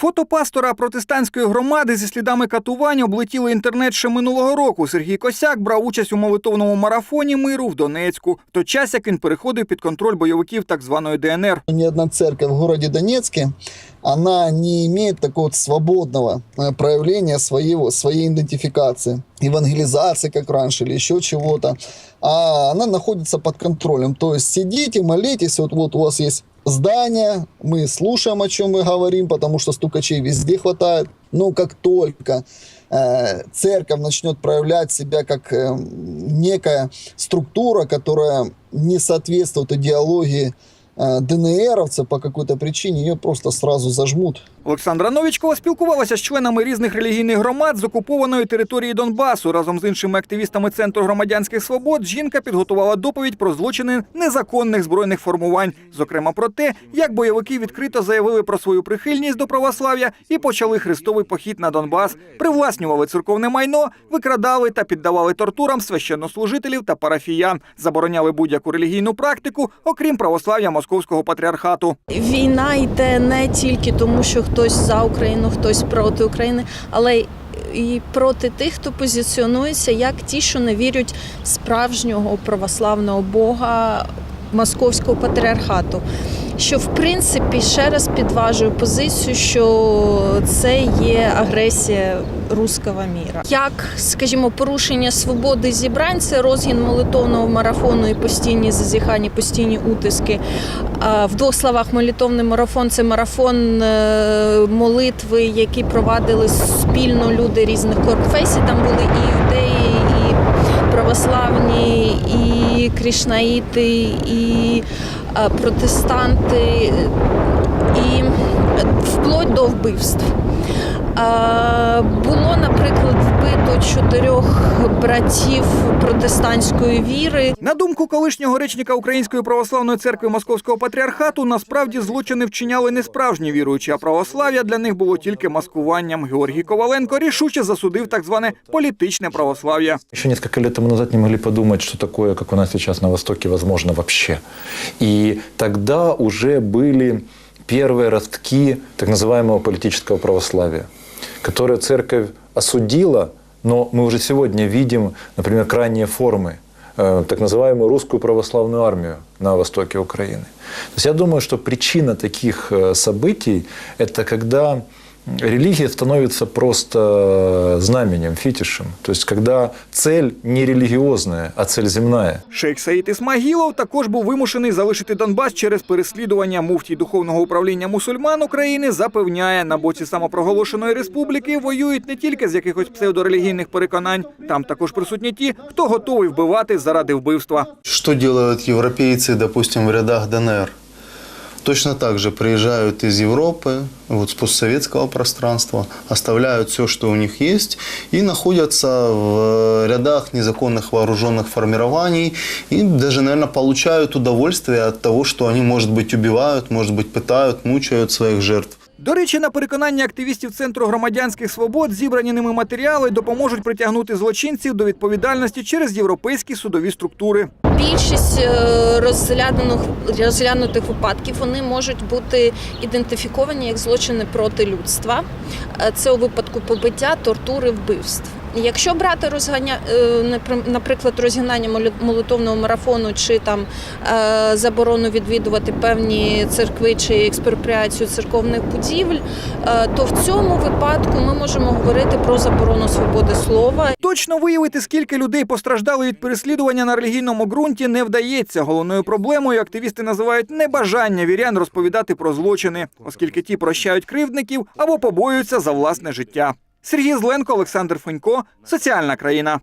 Фото пастора протестантської громади зі слідами катувань облетіли інтернет ще минулого року. Сергій Косяк брав участь у молитовному марафоні миру в Донецьку. В той час, як він переходив під контроль бойовиків так званої ДНР. Ни одна церковь в городе Донецке, она не имеет такого свободного э, проявления своего, своей идентификации, евангелизации, как раньше, или еще чего-то. А она находится под контролем. То есть сидите, молитесь, вот, вот у вас есть здание, мы слушаем, о чем мы говорим, потому что стукачей везде хватает. Но как только э, церковь начнет проявлять себя как э, некая структура, которая не соответствует идеологии ДНРовца по какой-то причине, ее просто сразу зажмут. Олександра Новічкова спілкувалася з членами різних релігійних громад з окупованої території Донбасу. Разом з іншими активістами Центру громадянських свобод жінка підготувала доповідь про злочини незаконних збройних формувань, зокрема про те, як бойовики відкрито заявили про свою прихильність до православ'я і почали хрестовий похід на Донбас, привласнювали церковне майно, викрадали та піддавали тортурам священнослужителів та парафіян, забороняли будь-яку релігійну практику, окрім православ'я Московського патріархату. Війна йде не тільки тому, що хтось за Україну, хтось проти України, але і проти тих, хто позиціонується як ті, що не вірять справжнього православного Бога московського патріархату. Що в принципі ще раз підважую позицію, що це є агресія руського міра. Як, скажімо, порушення свободи зібрань, це розгін молитовного марафону і постійні зазіхання, постійні утиски. В двох словах, молитовний марафон це марафон е, молитви, які провадили спільно люди різних конфесій. Там були і юдеї, і православні, і крішнаїти, і протестанти, і вплоть до вбивств чотирьох братів протестантської віри. На думку колишнього речника Української православної церкви Московського патріархату, насправді злочини вчиняли не справжні віруючі, а православ'я для них було тільки маскуванням. Георгій Коваленко рішуче засудив так зване політичне православ'я. Еще несколько лет тому назад не могли подумать, что такое, как у нас сейчас на Востоке, возможно вообще. И тогда уже были первые ростки так называемого политического православия, которое церковь осудила, но мы уже сегодня видим, например, крайние формы, э, так называемую русскую православную армию на востоке Украины. То есть я думаю, что причина таких э, событий – это когда религия становится просто знаменем, фетишем. То есть когда цель не религиозная, а цель земная. Шейх Саїд Ісмагілов також був вимушений залишити Донбас через переслідування. Муфтій духовного управління мусульман України запевняє, на боці самопроголошеної республіки воюють не тільки з якихось псевдорелігійних переконань. Там також присутні ті, хто готовий вбивати заради вбивства. Что делают европейцы, допустим, в рядах ДНР? Точно так же приезжают из Европы, вот с постсоветского пространства, оставляют все, что у них есть, и находятся в рядах незаконных вооруженных формирований, и даже, наверное, получают удовольствие от того, что они, может быть, убивают, может быть, пытают, мучают своих жертв. До речі, на переконання активістів Центру громадянських свобод зібрані ними матеріали допоможуть притягнути злочинців до відповідальності через європейські судові структури. Більшість е, розглянутих, розглянутих випадків вони можуть бути ідентифіковані як злочини проти людства. Е, Це у випадку побиття, тортури, вбивств. Якщо брати розганя, е, напри- наприклад, розгинання молитовного марафону чи там е, заборону відвідувати певні церкви чи експропріацію церковних будівель, е, то в цьому випадку ми можемо говорити про заборону свободи слова Точно виявити, скільки людей постраждали від переслідування на релігійному ґрунті, не вдається. Головною проблемою активісти називають небажання вірян розповідати про злочини, оскільки ті прощають кривдників або побоюються за власне життя. Сергій Зленко, Олександр Фонько, соціальна країна.